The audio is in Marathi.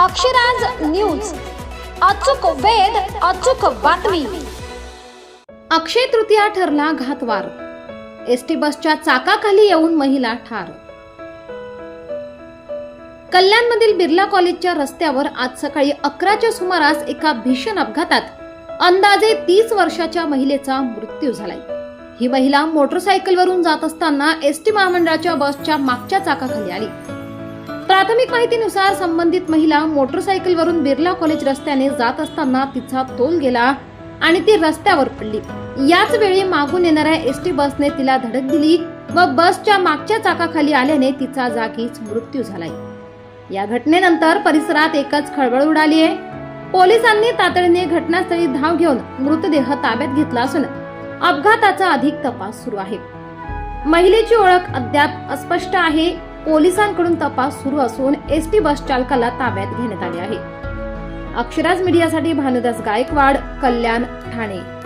अक्षराज न्यूज. अचूक वेद अचूक बातमी. अक्षय तृतीया ठरला घातवार. एसटी बसच्या चाकाखाली येऊन महिला ठार. कल्याणमधील बिर्ला कॉलेजच्या रस्त्यावर आज सकाळी अकराच्या सुमारास एका भीषण अपघातात अंदाजे तीस वर्षाच्या महिलेचा मृत्यू झालाय. ही महिला मोटरसायकलवरून जात असताना एसटी महामंडळाच्या बसच्या मागच्या चाकाखाली आली. प्राथमिक माहितीनुसार संबंधित महिला मोटरसायकलवरून बिर्ला कॉलेज रस्त्याने जात असताना तिचा तोल गेला आणि ती रस्त्यावर पडली. याच वेळी मागून येणाऱ्या एस टी बसने तिला धडक दिली व बसच्या मागच्या चाकाखाली आल्याने तिचा जागीच मृत्यू झालाय. या घटनेनंतर परिसरात एकच खळबळ उडाली आहे पोलिसांनी तातडीने घटनास्थळी धाव घेऊन मृतदेह ताब्यात घेतला असून अपघाताचा अधिक तपास सुरू आहे. महिलेची ओळख अद्याप अस्पष्ट आहे. पोलिसांकडून तपास सुरू असून एस टी बस चालकाला ताब्यात घेण्यात आले आहे. अक्षराज मीडियासाठी भानुदास गायकवाड कल्याण ठाणे.